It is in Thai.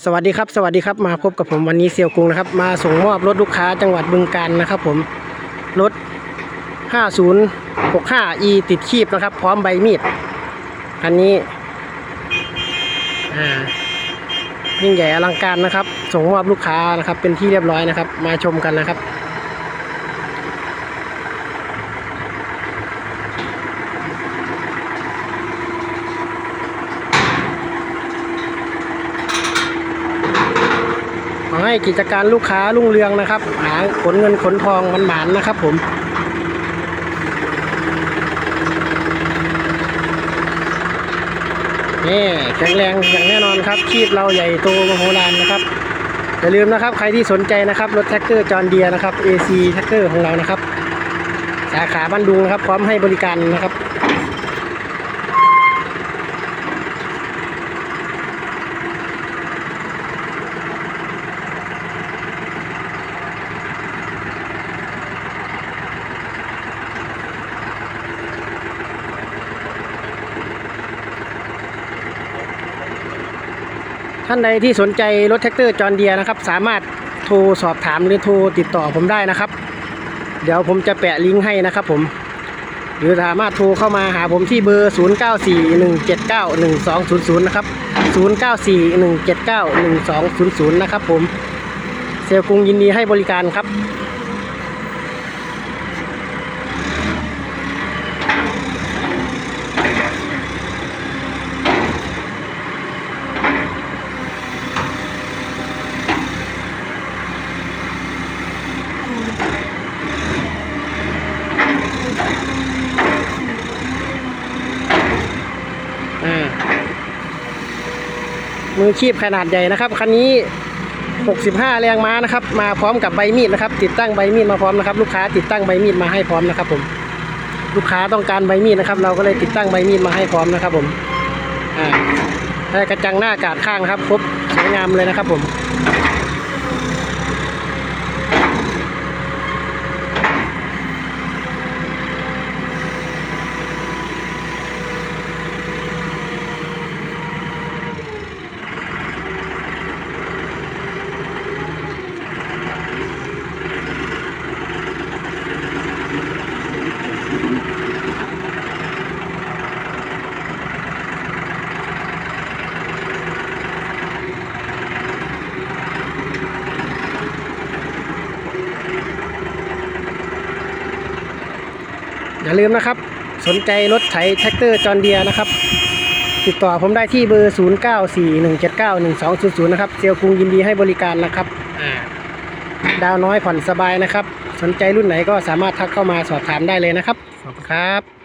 สวัสดีครับสวัสดีครับมาพบกับผมวันนี้เซียวกรุงนะครับ มาส่งมอบรถลูกค้าจังหวัดบึงกาฬนะครับ ผมรถ 5065 e ติดคีบนะครับ พร้อมใบมีดอันนี้อ่ายิ่งใหญ่อลังการนะครับ ส่งมอบลูกค้านะครับ เป็นที่เรียบร้อยนะครับ มาชมกันนะครับ ให้กิจการลูกค้ารุ่งเรืองนะครับ หาขนเงินขนทองมันหมานนะครับ ผมนี่แข็งแรงอย่างแน่นอนครับชีพเราใหญ่โตมโหฬารนะครับอย่าลืมนะครับใครที่สนใจนะครับรถแท็กเตอร์จอห์นเดียนะครับ AC แท็กเตอร์ของเรานะครับ สาขาบ้านดุงนะครับ พร้อมให้บริการนะครับ ท่านใดที่สนใจรถแท็กเตอร์จอห์นเดียนะครับ สามารถโทรสอบถามหรือโทรติดต่อผมได้นะครับ เดี๋ยวผมจะแปะลิงก์ให้นะครับผม หรือสามารถโทรเข้ามาหาผมที่เบอร์ 0941791200 นะครับ 0941791200 นะครับผมเซลลกรุงยินดีให้บริการครับ มือคีบขนาดใหญ่นะครับคันนี้ 65 แรงม้านะครับ มาพร้อมกับใบมีดนะครับ ติดตั้งใบมีดมาพร้อมนะครับ ลูกค้าติดตั้งใบมีดมาให้พร้อมนะครับผมลูกค้าต้องการใบมีดนะครับ เราก็เลยติดตั้งใบมีดมาให้พร้อมนะครับผมอ่าได้กระจังหน้ากาดข้างนะครับครบสวยงามเลยนะครับผม อย่าลืมนะครับ สนใจรถไถแท็กเตอร์จอห์นเดียนะครับ ติดต่อผมได้ที่เบอร์ 0941791200 นะครับ เซลลกรุงยินดีให้บริการนะครับอ่าดาวน้อยผ่อนสบายนะครับ สนใจรุ่นไหนก็สามารถทักเข้ามาสอบถามได้เลยนะครับ ขอบคุณครับ